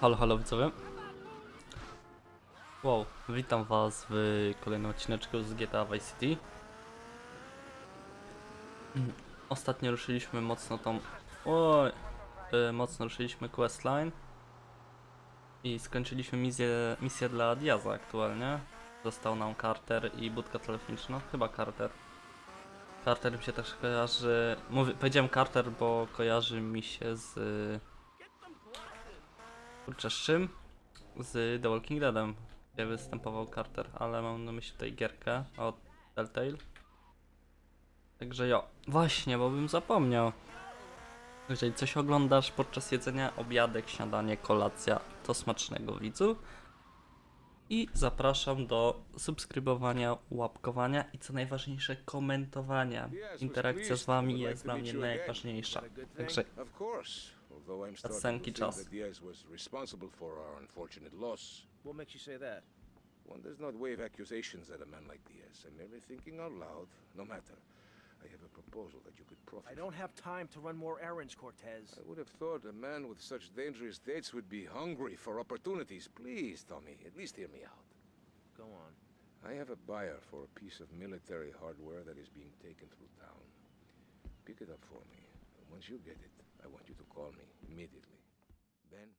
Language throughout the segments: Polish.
Halo, halo widzowie. Wow, witam was w kolejnym odcineczku z GTA Vice City. Mm, Ostatnio ruszyliśmy mocno tą... Oj! y, mocno ruszyliśmy questline. I skończyliśmy misję, misję dla Diaza aktualnie. Został nam Carter i budka telefoniczna. Chyba Carter. Carter mi się też kojarzy... Mówię, powiedziałem Carter, bo kojarzy mi się z... Kurczę, z czym? Z The Walking Deadem, gdzie występował Carter, ale mam na myśli tutaj gierkę od Telltale. Także jo, właśnie, bo bym zapomniał. Jeżeli coś oglądasz podczas jedzenia, obiadek, śniadanie, kolacja, to smacznego widzu. I zapraszam do subskrybowania, łapkowania i co najważniejsze komentowania. Interakcja z wami jest dla mnie najważniejsza. Także. Although I'm starting Cutscenki to think czas. that Diaz was responsible for our unfortunate loss. What makes you say that? One does not wave accusations at a man like Diaz. I'm merely thinking out loud. No matter. I have a proposal that you could profit I don't have time to run more errands, Cortez. I would have thought a man with such dangerous dates would be hungry for opportunities. Please, Tommy, at least hear me out. Go on. I have a buyer for a piece of military hardware that is being taken through town. Pick it up for me. And once you get it, I want you to call me immediately. Ben?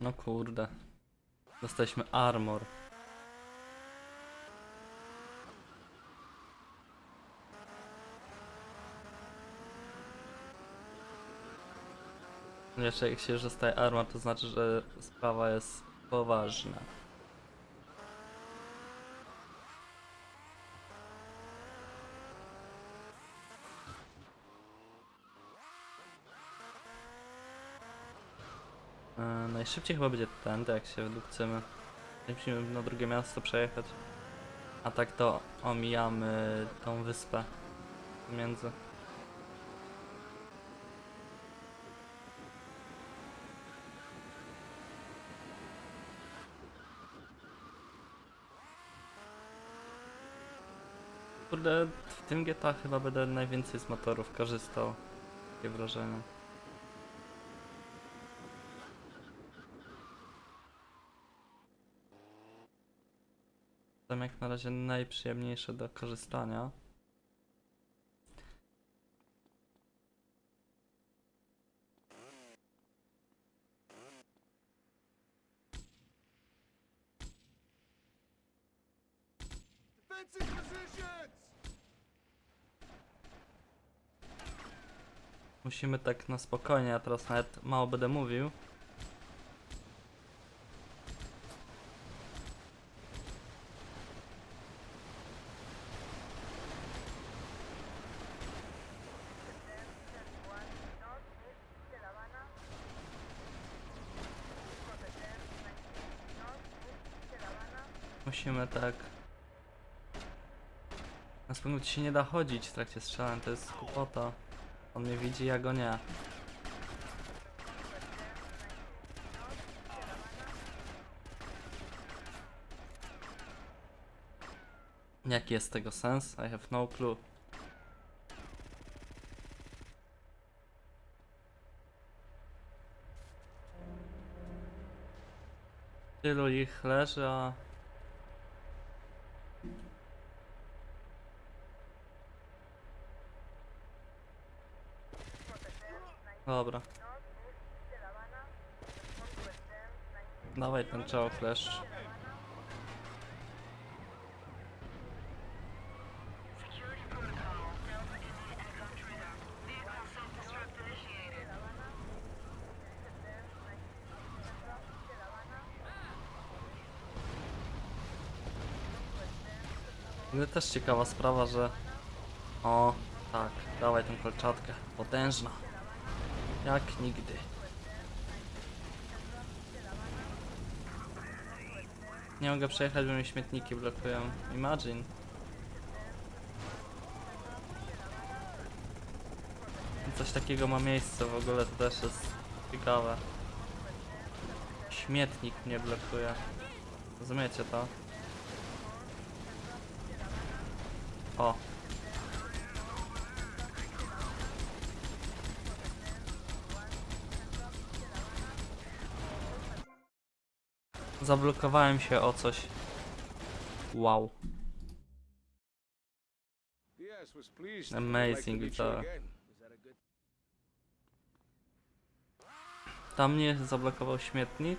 No kurde. Dostaliśmy armor. Jeszcze jak się już dostaje armor, to znaczy, że sprawa jest poważna. Najszybciej chyba będzie tędy, jak się wydupcymy. Musimy na drugie miasto przejechać. A tak to omijamy tą wyspę między. Kurde, w tym GTA chyba będę najwięcej z motorów korzystał. Takie wrażenie. Są na razie najprzyjemniejsze do korzystania. Musimy tak na spokojnie, ja teraz nawet mało będę mówił. Musimy tak. Na spokojnie się nie da chodzić w trakcie strzelania, to jest głupota. On mnie widzi, ja go nie. Jaki jest tego sens? I have no clue. Tylu ich leży, a... Dobra. Dawaj ten czoło flash. Ale też ciekawa sprawa, że... O, tak, dawaj tą kolczatkę. Potężna. Jak nigdy. Nie mogę przejechać, bo mi śmietniki blokują. Imagine. Coś takiego ma miejsce w ogóle, to też jest ciekawe. Śmietnik mnie blokuje. Rozumiecie to? O. Zablokowałem się o coś. Wow. Amazing, a good Tam mnie zablokował śmietnik.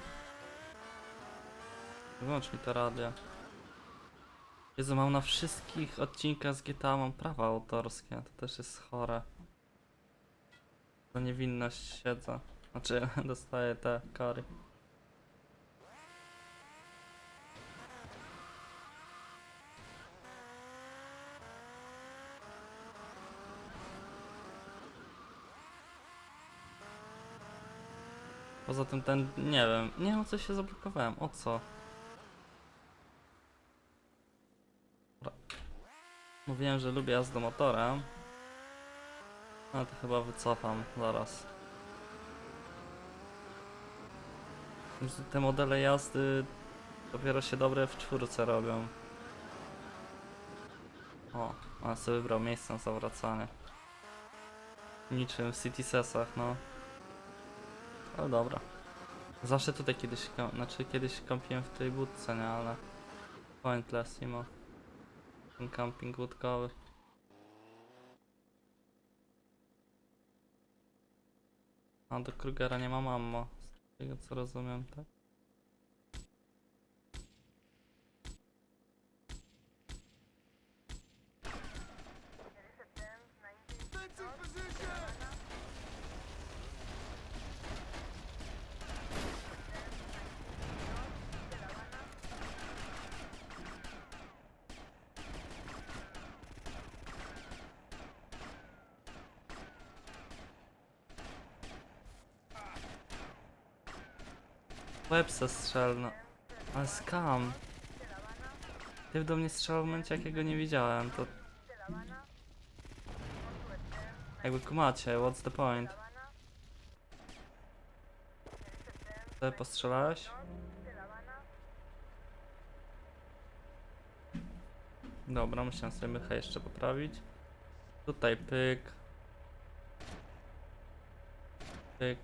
Wyłącz mi to radio. Jezu, mam na wszystkich odcinkach z GTA mam prawa autorskie. To też jest chore. Za niewinność siedzę. Znaczy, dostaję te kary. Poza tym ten, nie wiem, nie wiem o co się zablokowałem, o co? Mówiłem, że lubię jazdę motorem. Ale to chyba wycofam zaraz. Te modele jazdy dopiero się dobre w czwórce robią. O, ale sobie wybrał miejsce na zawracanie. Niczym w City Sesach, no. Ale dobra. Zawsze tutaj kiedyś, znaczy kiedyś kampiłem w tej budce, nie, ale pointless imo. Ten camping łódkowy. A do Krugera nie ma mammo, z tego co rozumiem, tak? Łeb se strzel, no. Ale skam. Ty do mnie strzelał w momencie, jak ja go nie widziałem, to... Jakby kumacie, what's the point? Ty postrzelałeś? Dobra, musiałem sobie mychę jeszcze poprawić. Tutaj pyk. Pyk.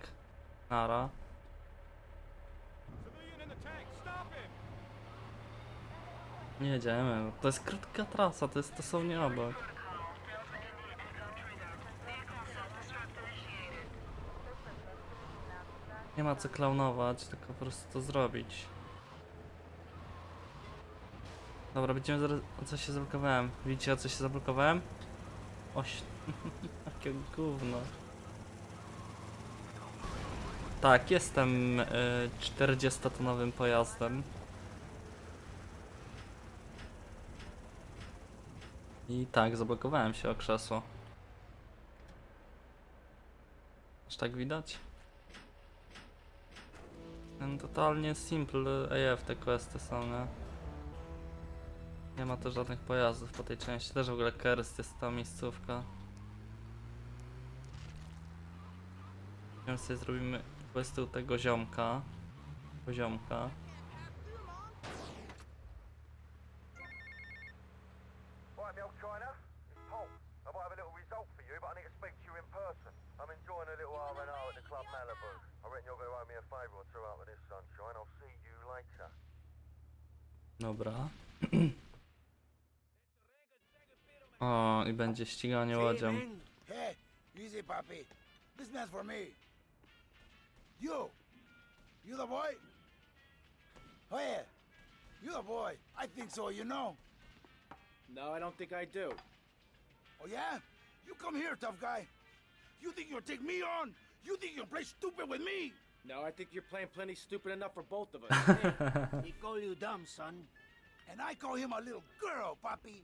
Nara. Nie jedziemy, to jest krótka trasa, to jest dosłownie obok. Nie ma co klaunować, tylko po prostu to zrobić. Dobra, będziemy zaraz... O co się zablokowałem? Widzicie o co się zablokowałem? Oś... Jakie gówno. Tak, jestem y, 40-tonowym pojazdem. I tak, zablokowałem się o krzesło. Aż tak widać? Ten totalnie simple AF te questy są, nie? Nie ma też żadnych pojazdów po tej części. Też w ogóle Kerst jest ta miejscówka. Więc sobie zrobimy questy u tego ziomka. Poziomka. Będzie ściganie łodzią. Hey, easy, papi. This man's for me. You. You the boy? Oh, yeah. You the boy. I think so, you know. No, I don't think I do. Oh, yeah? You come here, tough guy. You think you'll take me on? You think you'll play stupid with me? No, I think you're playing plenty stupid enough for both of us. Hey, He call you dumb, son. And I call him a little girl, papi.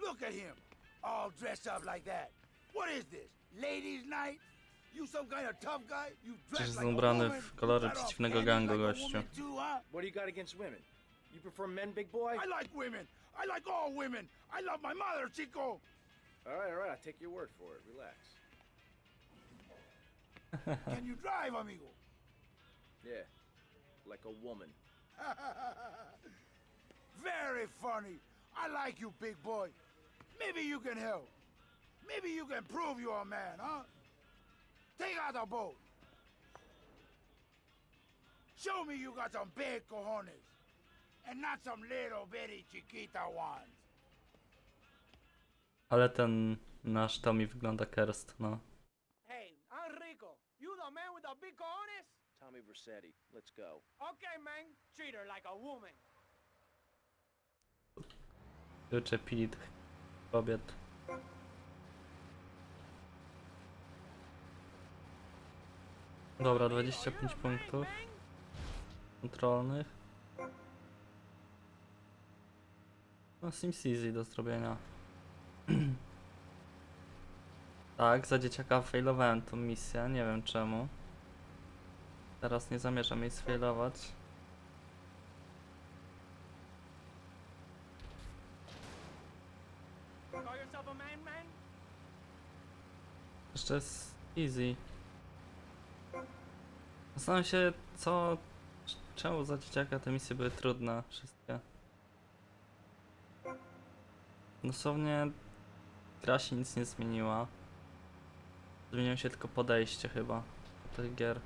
Look at him. All dressed up like that. What is this? Ladies' night? You some kind of tough guy? You dress Przecież like a ubrany woman? w kolory You got off przeciwnego candy gangu, like a gościu. woman too, huh? what do you got against women? You prefer men, big boy? I like women. I like all women. I love my mother, Chico. All right, all right, I'll take your word for it. Relax. Can you drive, amigo? Yeah, like a woman. Very funny. I like you, big boy. Maybe you can help. Maybe you can prove you're a man, huh? Take out the boat. Show me you got some big cojones. And not some little bitty chiquita ones. Ale ten nasz Tommy wygląda kerst, no. Hey, I'm Rico. You the man with the big cojones? Tommy Vercetti, let's go. Okay, man. Treat her like a woman. Wyczepili tych kobiet. Dobra, 25 punktów kontrolnych. No Sims Easy do zrobienia. tak, za dzieciaka failowałem tą misję, nie wiem czemu. Teraz nie zamierzam jej sfailować. Call yourself a man, man? Jest easy. Zastanawiam się, co. Czemu za dzieciaka te misje były trudne, wszystkie. Dosłownie gra się nic nie zmieniła. Zmieniło się tylko podejście chyba do tych gier.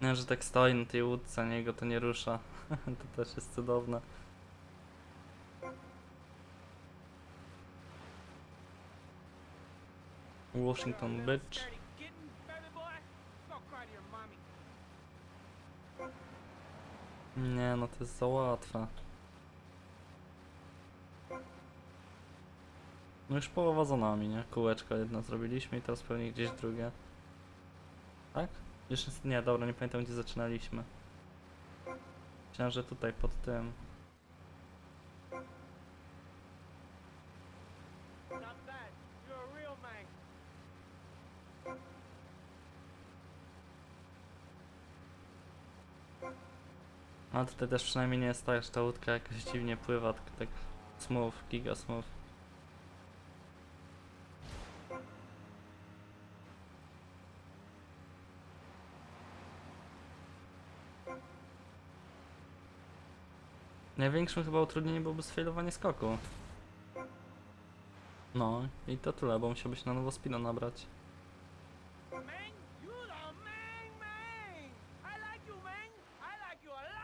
Nie, że tak stoi na tej łódce, niego to nie rusza. to też jest cudowne. Washington Beach. Dirty kitten, baby boy. Go cry to your mommy. Nie, no to jest za łatwe. No już połowa za nami, nie? Kółeczko jedno zrobiliśmy i teraz pewnie gdzieś drugie. Tak? Jeszcze nie, dobra, nie pamiętam gdzie zaczynaliśmy. Myślałem, że tutaj pod tym. A tutaj też przynajmniej nie jest tak, że ta łódka jakoś dziwnie pływa, tylko tak smooth, giga smooth. Największym chyba utrudnieniem byłoby sfailowanie skoku. No i to tyle, bo musiałbyś na nowo spina nabrać. Man, you the man, man. I like you, man. I like you a lot. O, Anytime, man, cause you got cojones, and all my friends, they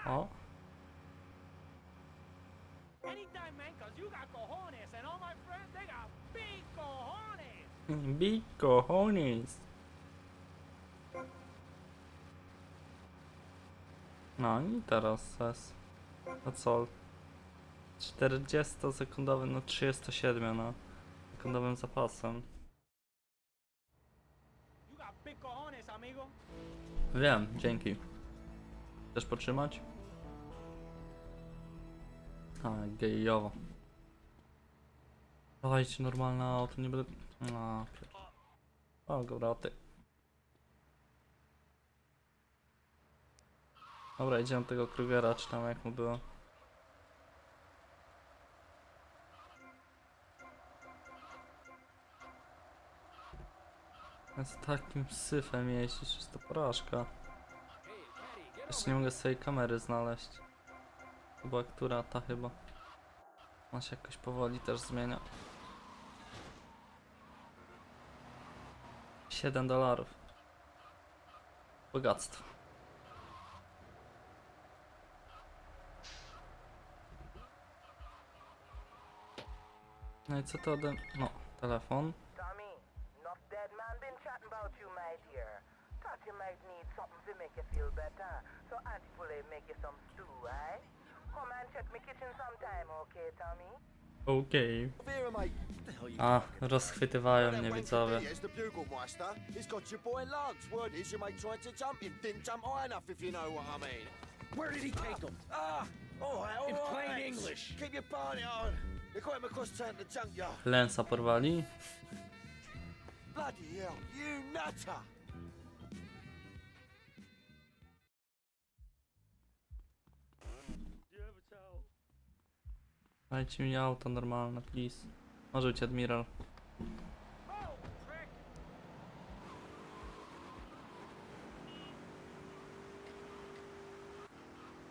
got big cojones. No i teraz jest. A co? 40 sekundowy, no 37 no. Sekundowym zapasem. Wiem, dzięki. Chcesz potrzymać? A, gejowo. Dawajcie normalne auto, nie będę... A, pier... O, grawroty. Dobra, idziemy tego Krugera, czy tam jak mu było. Z takim syfem jeździć, jest to porażka. Jeszcze nie mogę swojej kamery znaleźć. To która ta chyba. Ona się jakoś powoli też zmienia. 7 dolarów. Bogactwo. No i co to ode... No, telefon. Thought you might need something to make you feel better. So Auntie Pulley make you some stew, eh? Sometime, okay, Tommy? Okej. A, rozchwytywają mnie widzowie. Where did he take them? Ah! In plain. English. Keep your party on. They got him across town to junkyard. Lensa porwali. Bloody hell, you nutter! Dajcie mi auto normalne, please. Może być admiral.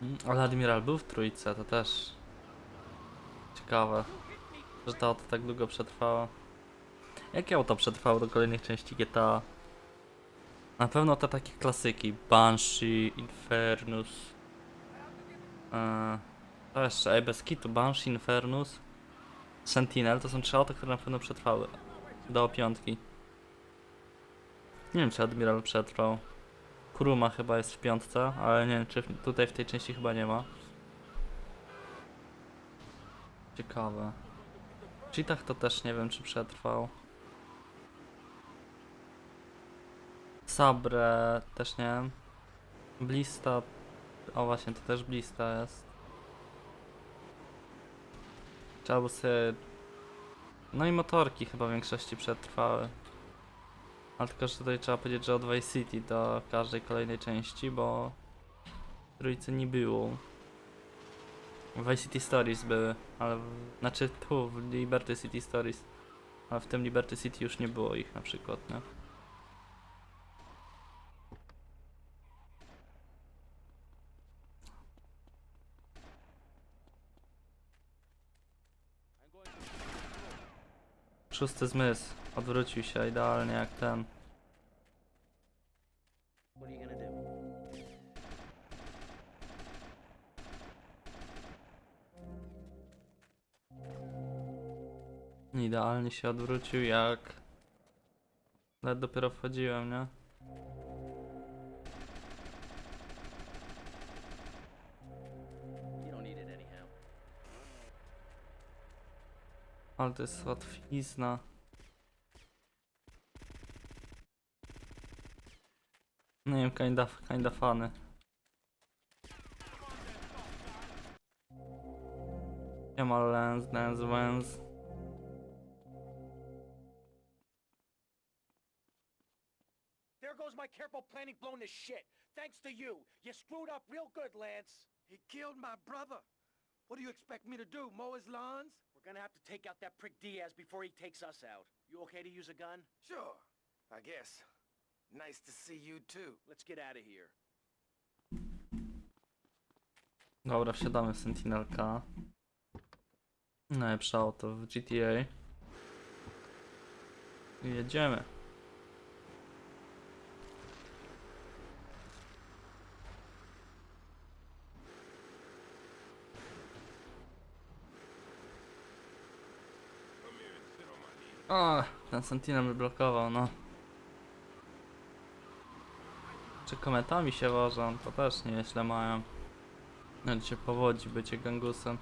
Mm, Ale admiral był w trójce, to też ciekawe, że to auto tak długo przetrwało. Jakie auto przetrwało do kolejnych części GTA? Na pewno te takie klasyki. Banshee, Infernus. Eee, to jeszcze, ej, bez kitu. Banshee, Infernus, Sentinel to są trzy auta, które na pewno przetrwały. Do piątki. Nie wiem, czy Admiral przetrwał. Kuruma chyba jest w piątce, ale nie wiem, czy w- tutaj w tej części chyba nie ma. Ciekawe. Cheetah to też nie wiem, czy przetrwał. Sabre też nie wiem. Blista. O właśnie, to też Blista jest. Trzeba sobie... No i motorki chyba w większości przetrwały. Ale tylko, że tutaj trzeba powiedzieć, że od Vice City do każdej kolejnej części, bo trójcy nie było. Vice City Stories były, ale znaczy tu w Liberty City Stories, ale w tym Liberty City już nie było ich na przykład, nie? Szósty zmysł odwrócił się idealnie jak ten. Idealnie się odwrócił jak... Nawet dopiero wchodziłem, nie? Ale to jest łatwizna. Nie wiem, kinda, kinda fany. Nie ma lens, lens, lens. There goes my careful planning blown to shit. Thanks to you. You screwed up real good, Lance. He killed my brother. What do you expect me to do, mow his lawns? We're gonna have to take out that prick Diaz before he takes us out. You okay to use a gun? Sure, I guess. Nice to see you too. Let's get out of here. Dobra, wsiadamy w Sentinelka. Najlepsze auto w GTA. I jedziemy. O, ten Sentinel mnie blokował, no. Czy kometami się wożą, to też nieźle mają. Jak cię powodzi bycie gangusem.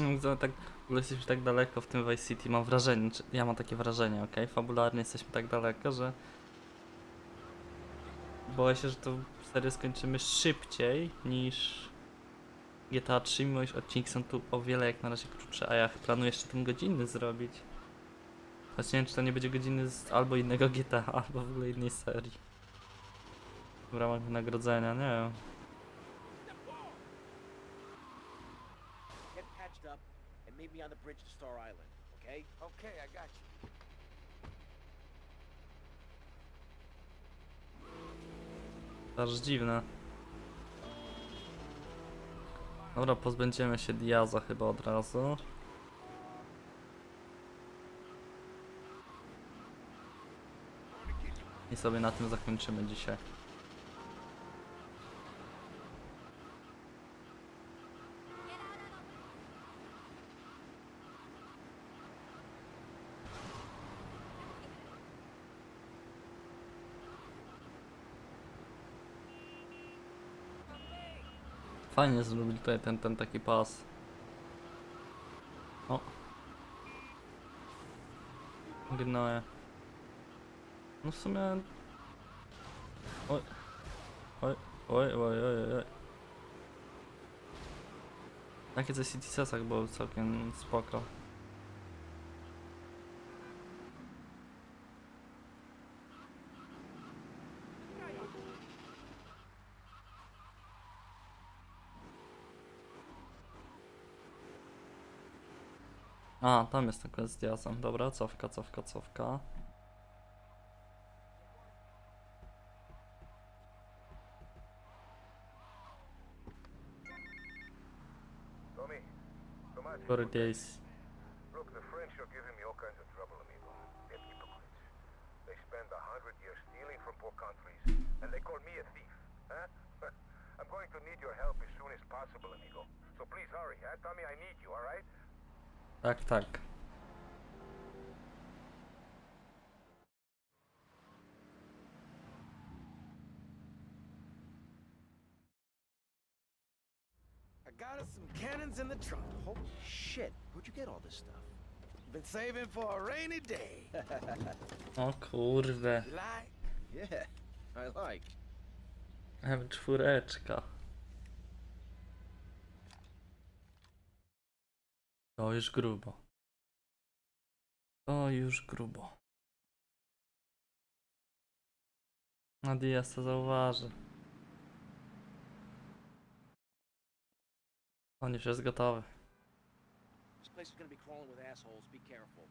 Mm, Tak, w ogóle jesteśmy tak daleko w tym Vice City, mam wrażenie, ja mam takie wrażenie, ok? Fabularnie jesteśmy tak daleko, że boję się, że to serię skończymy szybciej niż GTA 3, mimo iż odcinki są tu o wiele jak na razie krótsze, a ja planuję jeszcze ten godzinny zrobić. Choć nie wiem, czy to nie będzie godziny z albo innego GTA, albo w ogóle innej serii. W ramach wynagrodzenia, nie wiem. Get patched up and meet me on the bridge to Star Island, okay? Okay, I got you. Aż dziwne. Dobra, pozbędziemy się Diaza chyba od razu. I sobie na tym zakończymy dzisiaj. Fajnie zrobili tutaj ten, ten taki pas. O. Gnoje. No w sumie... Oj. Oj, oj, oj, oj, oj. Takie ze City Sesach całkiem spoko. A, tam jest ten quest z diazem. Dobra, cofka, cofka, cofka. Sorry days. Look, the French are giving me all kinds of trouble, amigo. They're hypocrites. They spend a hundred years stealing from poor countries, and they call me a thief, huh? I'm going to need your help as soon as possible, amigo. So please hurry, huh? Tommy, I need you, alright? Tak, tak. I got us some cannons in the trunk. Holy shit, where'd you get all this stuff? Been saving for a rainy day. O kurde. You like? Yeah, I like. I have M4. To już grubo. To już grubo. A Diaz to zauważy. On już jest gotowy. This place is gonna be crawling with assholes. Be careful.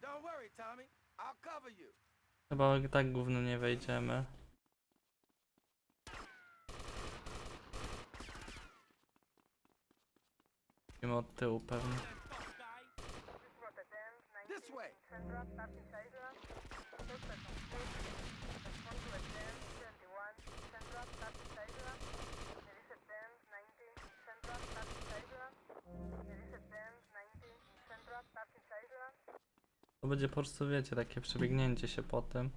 Don't worry, Tommy. I'll cover you. Chyba tak gówno nie wejdziemy. Idziemy od tyłu pewnie. This way. To będzie po prostu, wiecie, takie przebiegnięcie się po tym.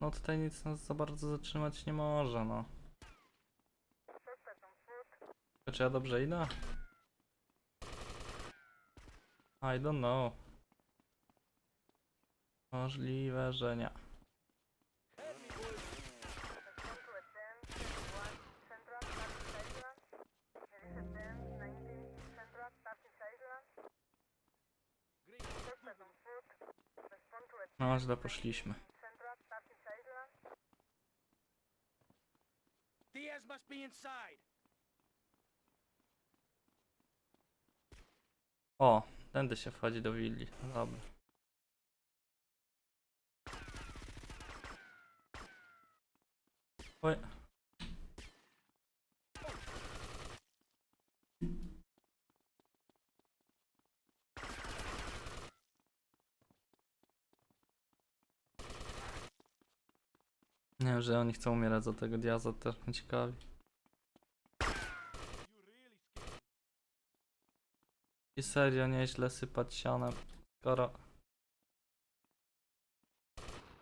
No tutaj nic nas za bardzo zatrzymać nie może, no. Czy ja dobrze idę? I don't know. Możliwe, że nie. No, źle poszliśmy. Diaz must be inside. O, tędy się wchodzi do willi. Dobra. Oj. Nie wiem, że oni chcą umierać za tego diaza, też ciekawi. I serio nieźle sypać sianem, skoro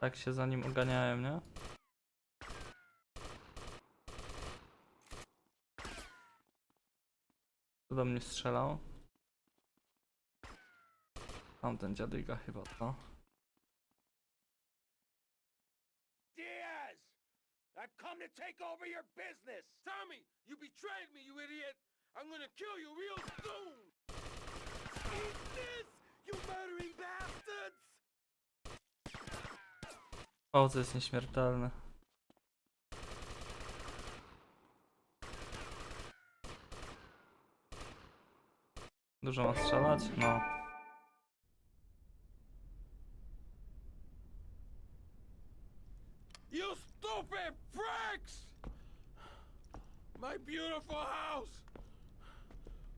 tak się za nim uganiałem, nie? Kto do mnie strzelał? Tamten dziadyga chyba, to. Diaz! I've come to take over your business! Tommy, you betrayed me, you idiot! I'm gonna kill you real soon! To jest nieśmiertelne. Dużo ma strzelać? No. You stupid pricks! My beautiful house!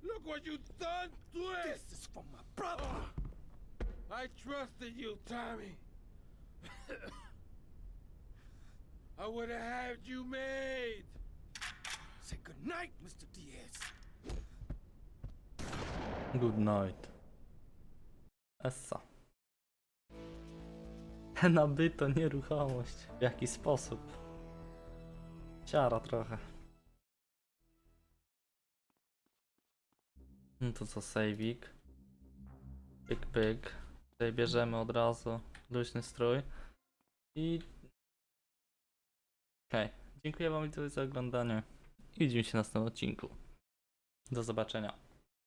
Look what you've done to it! This is for my brother! I trusted you, Tommy. I would have had you made. Say goodnight, Mr. Diaz. Good night. Essa. Nabyto nieruchomość. W jaki sposób? Ciara trochę. No to co, sejwik. Pyk, pyk. Tutaj bierzemy od razu luźny strój. I... Okej. Dziękuję wam za oglądanie. I widzimy się w następnym odcinku. Do zobaczenia.